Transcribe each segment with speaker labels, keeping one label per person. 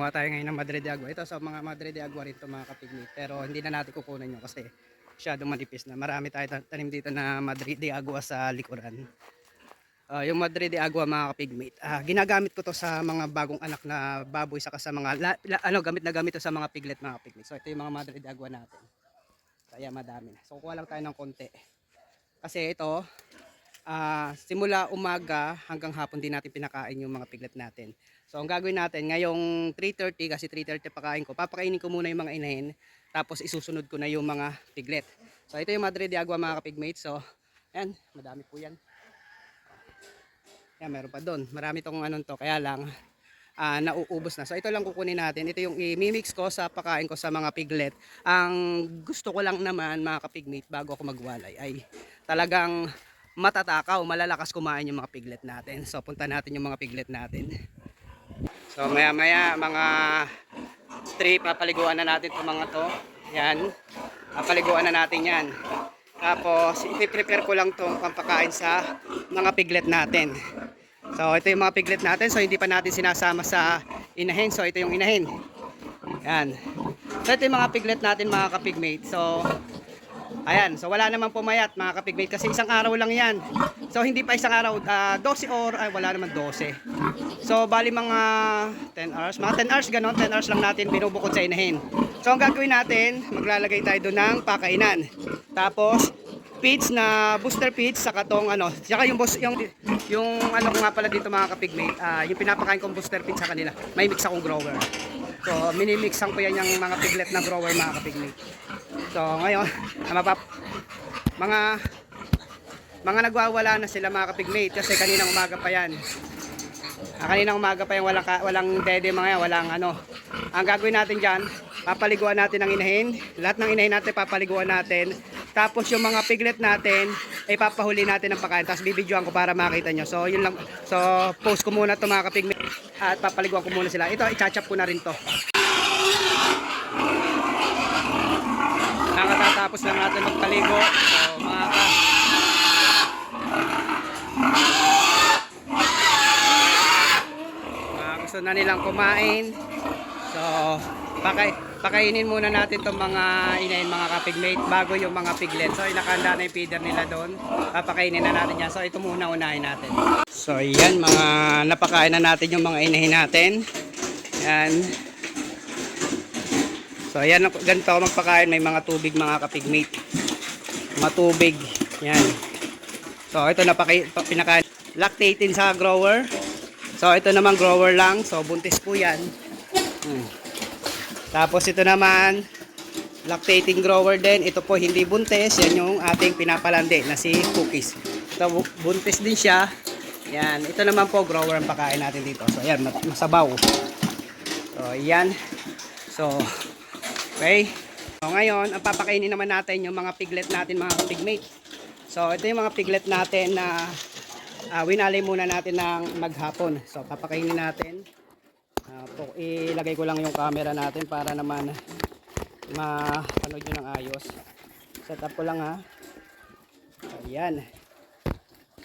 Speaker 1: Gumawa tayo ngayon ng Madre de Agua. Ito sa mga Madre de Agua rin ito mga kapigmate. Pero hindi na natin kukunan yun kasi masyadong manipis na. Marami tayo ta- tanim dito na Madre de Agua sa likuran. Ah, yung Madre de Agua mga kapigmate. Ah, ginagamit ko to sa mga bagong anak na baboy saka sa mga la- la- ano gamit na gamit to sa mga piglet mga kapigmate. So ito yung mga Madre de Agua natin. Kaya madami na. So kukuha lang tayo ng konti. Kasi ito ah, simula umaga hanggang hapon din natin pinakain yung mga piglet natin. So ang gagawin natin ngayong 3:30 kasi 3:30 pakain ko. Papakainin ko muna yung mga inahin tapos isusunod ko na yung mga piglet. So ito yung Madre de Agua mga kapigmate. So ayan, madami po yan. Yan, meron pa doon. Marami tong anong to. Kaya lang, ah, nauubos na. So ito lang kukunin natin. Ito yung i-mix ko sa pakain ko sa mga piglet. Ang gusto ko lang naman mga kapigmate bago ako magwalay ay talagang matatakaw, malalakas kumain yung mga piglet natin. So punta natin yung mga piglet natin. So maya maya mga 3 papaliguan na natin itong mga to. Yan. Papaliguan na natin yan. Tapos ipiprepare ko lang itong pampakain sa mga piglet natin. So ito yung mga piglet natin. So hindi pa natin sinasama sa inahin. So ito yung inahin. Yan. So ito yung mga piglet natin mga kapigmate. So ayan. So wala naman pumayat mga kapigmate kasi isang araw lang yan. So hindi pa isang araw. ah, 12 or ay wala naman 12. So bali mga 10 hours. Mga 10 hours ganon. 10 hours lang natin binubukod sa inahin. So ang gagawin natin, maglalagay tayo doon ng pakainan. Tapos feeds na booster feeds sa katong ano, saka yung boss yung yung ano ko nga pala dito mga kapigmate, ah, yung pinapakain kong booster feeds sa kanila. May mix akong grower. So minimixan ko yan yung mga piglet na grower mga kapigmate. So ngayon, mapap mga mga nagwawala na sila mga kapigmate kasi kaninang umaga pa yan. Ah, kaninang umaga pa yan, walang, walang dede mga yan, walang ano. Ang gagawin natin dyan, papaliguan natin ang inahin. Lahat ng inahin natin, papaliguan natin. Tapos yung mga piglet natin, ay papahuli natin ng pagkain. Tapos bibidyoan ko para makita nyo. So, yun lang. So, post ko muna to mga kapigmate. At papaliguan ko muna sila. Ito, ichachap ko na rin to. Nakatatapos lang natin magpaligo. So, mga ka... Mga gusto na nilang kumain. So, pakay, pakainin muna natin itong mga inahin, mga kapigmate, bago yung mga piglet. So, inakanda na yung feeder nila doon. Papakainin na natin yan. So, ito muna unahin natin. So, yan, mga napakain na natin yung mga inahin natin. Yan. So, yan, ganito ako magpakain. May mga tubig, mga kapigmate. Mga tubig. Yan. So, ito na pinakain. Lactating sa grower. So, ito naman grower lang. So, buntis po yan. Hmm. Tapos ito naman, lactating grower din. Ito po hindi buntis. Yan yung ating pinapalandi na si Cookies. Bu- buntis din siya. Yan. Ito naman po, grower ang pakain natin dito. So, yan, mat- masabaw. So, yan. So, okay. So, ngayon, ang papakainin naman natin yung mga piglet natin, mga pigmate. So, ito yung mga piglet natin na ah, winalay muna natin ng maghapon. So, papakainin natin. Ah, po, ilagay ko lang yung camera natin para naman ma-panood nyo ng ayos. Set up ko lang ha. Ayan.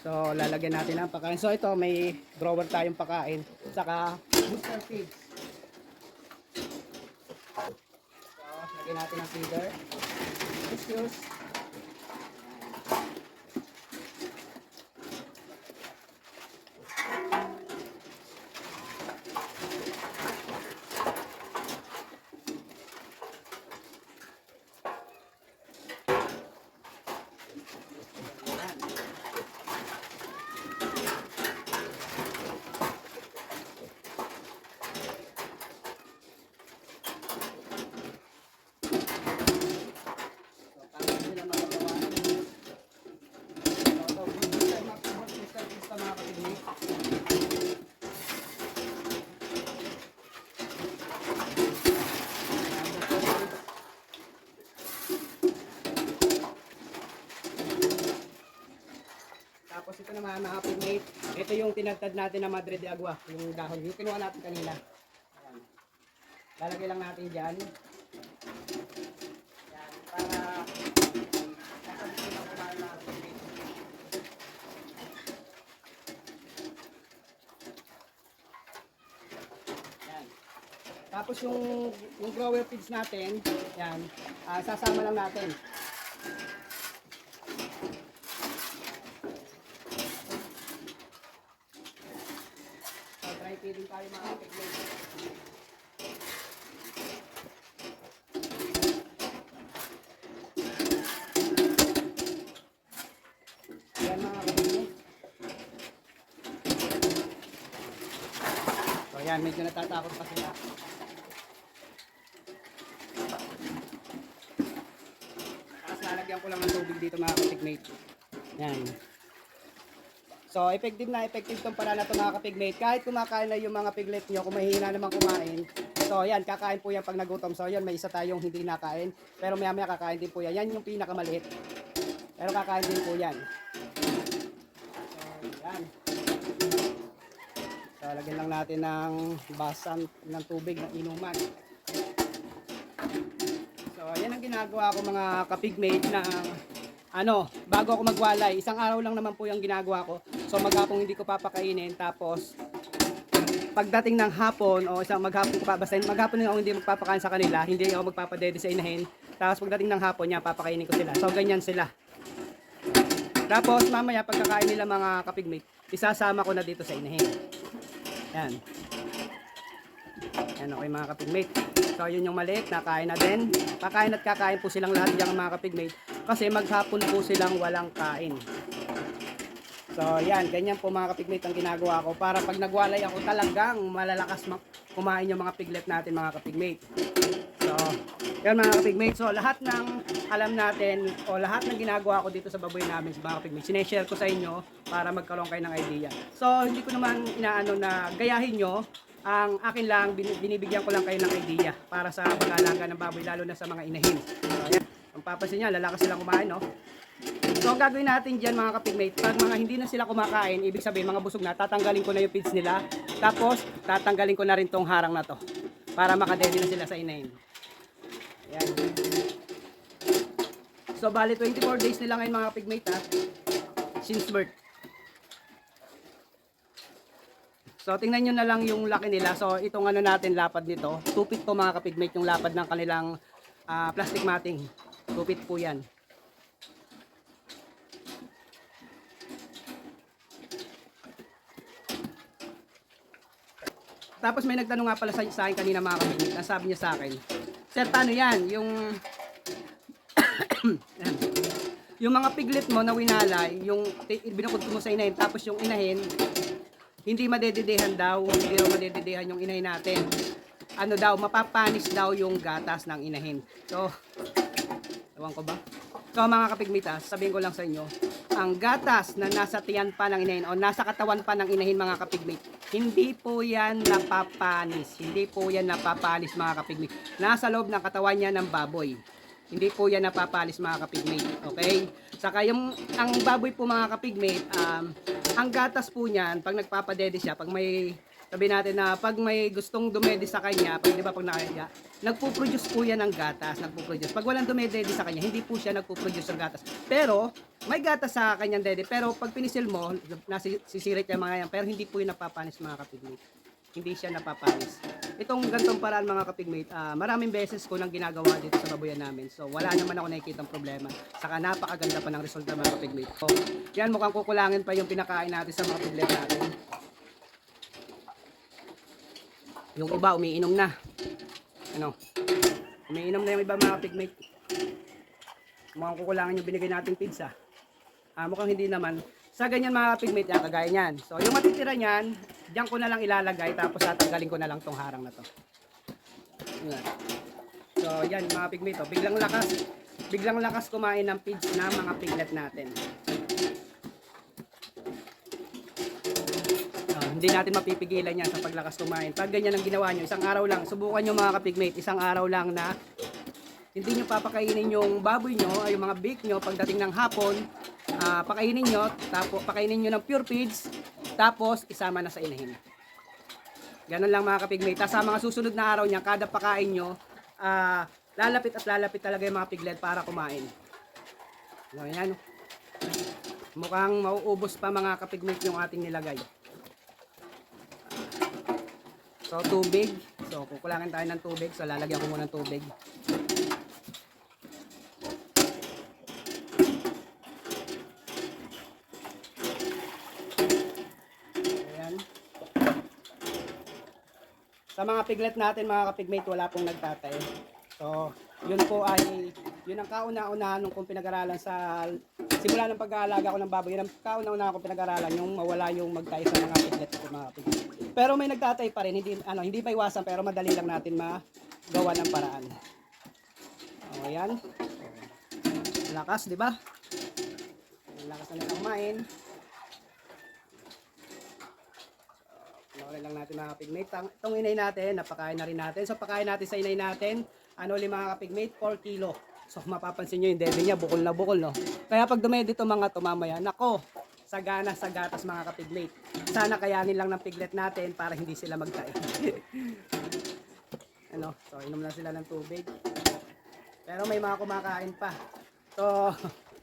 Speaker 1: So, lalagyan natin ang pagkain. So, ito may grower tayong pakain. Saka booster feeds. Lagyan natin ang feeder. Excuse. So, paano nila magagawa? So, ito, booster mga booster feeds pa mga kapatid. Tapos ito naman mga kapatid, ito yung tinagtad natin na Madre de Agua, yung dahon, yung kinuha natin kanina. Ayan. Lalagay lang natin dyan. Yan, para sasabihin na kumain na ako. Yan. Tapos yung, yung grower feeds natin, yan, ah, sasama lang natin. Try feeding tayo mga kapiglet. Yan mga kapiglet. So yan, medyo natatakot pa sila. Tapos lalagyan ko lang ng tubig dito mga kapigmate. Yan. So, effective na effective tong pala na ito mga kapigmate. Kahit kumakain na yung mga piglet nyo, kung mahihina naman kumain. So, yan, kakain po yan pag nagutom. So, yan, may isa tayong hindi nakain. Pero maya maya kakain din po yan. Yan yung pinakamaliit. Pero kakain din po yan. So, yan. So, lagyan lang natin ng basan ng tubig ng inuman. So, yan ang ginagawa ko mga kapigmate na ano, bago ako magwalay. Isang araw lang naman po yung ginagawa ko. So, maghapong hindi ko papakainin. Tapos, pagdating ng hapon o isang maghapon ko pa, basta maghapon ako hindi magpapakain sa kanila, hindi ako magpapadede sa inahin. Tapos pagdating ng hapon niya, papakainin ko sila. So, ganyan sila. Tapos, mamaya, pagkakain nila mga kapigmate, isasama ko na dito sa inahin. Yan. Yan okay mga kapigmate. So yun yung maliit, nakain na din. Kakain at kakain po silang lahat dyan mga kapigmate. Kasi maghapon po silang walang kain. So yan, ganyan po mga kapigmate ang ginagawa ko. Para pag nagwalay ako talagang malalakas ma- kumain yung mga piglet natin mga kapigmate. So, yan mga kapigmate. So lahat ng alam natin o lahat ng ginagawa ko dito sa baboy namin sa mga kapigmate, sineshare ko sa inyo para magkaroon kayo ng idea. So hindi ko naman inaano na gayahin nyo, ang akin lang, bin- binibigyan ko lang kayo ng idea para sa pag-alaga ng baboy, lalo na sa mga inahin. Papansin niya, lalakas silang kumain, no? So, ang gagawin natin dyan, mga kapigmate, pag mga hindi na sila kumakain, ibig sabihin, mga busog na, tatanggalin ko na yung feeds nila. Tapos, tatanggalin ko na rin tong harang na to. Para makadede na sila sa inahin. Ayan. So, bali 24 days nila ngayon, mga kapigmate, ha? Since birth. So, tingnan nyo na lang yung laki nila. So, itong ano natin, lapad nito. Tupit to mga kapigmate, yung lapad ng kanilang ah, plastic matting. Tupit po yan. Tapos may nagtanong nga pala sa, sa akin kanina mga kapigmate. Nasabi niya sa akin, Sir, paano yan? Yung... Yung mga piglet mo na winalay, yung binukod mo sa inahin, tapos yung inahin, hindi madededehan daw, hindi daw madededehan yung inahin natin. Ano daw, mapapanis daw yung gatas ng inahin. So, ewan ko ba? So mga kapigmita, sabihin ko lang sa inyo, ang gatas na nasa tiyan pa ng inahin o nasa katawan pa ng inahin mga kapigmate, hindi po yan napapanis. Hindi po yan napapanis mga kapigmate. Nasa loob ng katawan niya ng baboy. Hindi po yan napapalis mga kapigmate. Okay? Saka yung, ang baboy po mga kapigmate, um, ang gatas po niyan, pag nagpapadede siya, pag may, sabi natin na pag may gustong dumede sa kanya, pag di ba pag nakaya, nagpo-produce po yan ng gatas, nagpo-produce. Pag walang dumedede sa kanya, hindi po siya nagpo-produce ng gatas. Pero, may gatas sa kanyang dede, pero pag pinisil mo, nasisirit niya mga yan, pero hindi po yung napapanis mga kapigmate hindi siya napapanis. Itong gantong paraan mga kapigmate, ah, maraming beses ko nang ginagawa dito sa babuyan namin. So wala naman ako nakikita problema. Saka napakaganda pa ng resulta mga kapigmate. So yan mukhang kukulangin pa yung pinakain natin sa mga piglet natin. Yung iba umiinom na. Ano? Umiinom na yung iba mga pigmate. Mukhang kukulangin yung binigay nating pizza. Ah, mukhang hindi naman. Sa ganyan mga pigmate yan, kagaya niyan. So, yung matitira niyan, diyan ko na lang ilalagay tapos tatanggalin ko na lang tong harang na to. So, yan mga pigmate. Oh. Biglang lakas, biglang lakas kumain ng pigs na mga piglet natin. Hindi natin mapipigilan yan sa paglakas kumain. Pag ganyan ang ginawa nyo, isang araw lang, subukan nyo mga kapigmate, isang araw lang na hindi nyo papakainin yung baboy nyo, ay yung mga bake nyo pagdating ng hapon, ah, pakainin nyo, tapos pakainin nyo ng pure feeds, tapos isama na sa inahin. Ganun lang mga kapigmate. Tapos sa mga susunod na araw niya, kada pakain nyo, ah, lalapit at lalapit talaga yung mga piglet para kumain. So, yan. Mukhang mauubos pa mga kapigmate yung ating nilagay. So, tubig. So, kukulangin tayo ng tubig. So, lalagyan ko muna ng tubig. Ayan. Sa mga piglet natin, mga kapigmate, wala pong nagtatay. So, yun po ay, yun ang kauna-unahan nung kung pinag-aralan sa, simula ng pag-aalaga ko ng baboy, yun ang kauna-unahan kong pinag-aralan, yung mawala yung magtay sa mga piglet ko, mga kapigmate. Pero may nagtatay pa rin, hindi, ano, hindi pa iwasan, pero madali lang natin magawa ng paraan. O, ayan. Lakas, di ba? Lakas na nila kumain. Panoorin lang natin mga kapigmate. Itong inay natin, napakain na rin natin. So pakain natin sa inay natin, ano ulit mga kapigmate, 4 kilo. So mapapansin nyo yung dede niya, bukol na bukol, no? Kaya pag dumedi ito mga tumamaya, nako, sagana sa gatas mga kapigmate. Sana kayanin lang ng piglet natin para hindi sila magtae. ano, so inom na sila ng tubig. Pero may mga kumakain pa. So,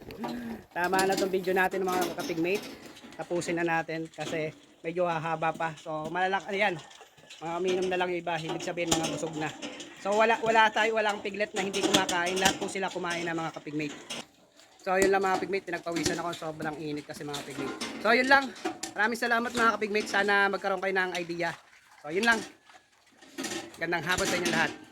Speaker 1: tama na tong video natin mga kapigmate. Tapusin na natin kasi medyo hahaba pa. So, malalak, ayan. Mga minom na lang yung iba. Ibig sabihin mga busog na. So, wala, wala tayo, walang piglet na hindi kumakain. Lahat po sila kumain na mga kapigmate. So, yun lang mga kapigmate. Pinagpawisan ako. Sobrang init kasi mga kapigmate. So, yun lang. Maraming salamat mga kapigmate. Sana magkaroon kayo ng idea. So, yun lang. Gandang hapon sa inyo lahat.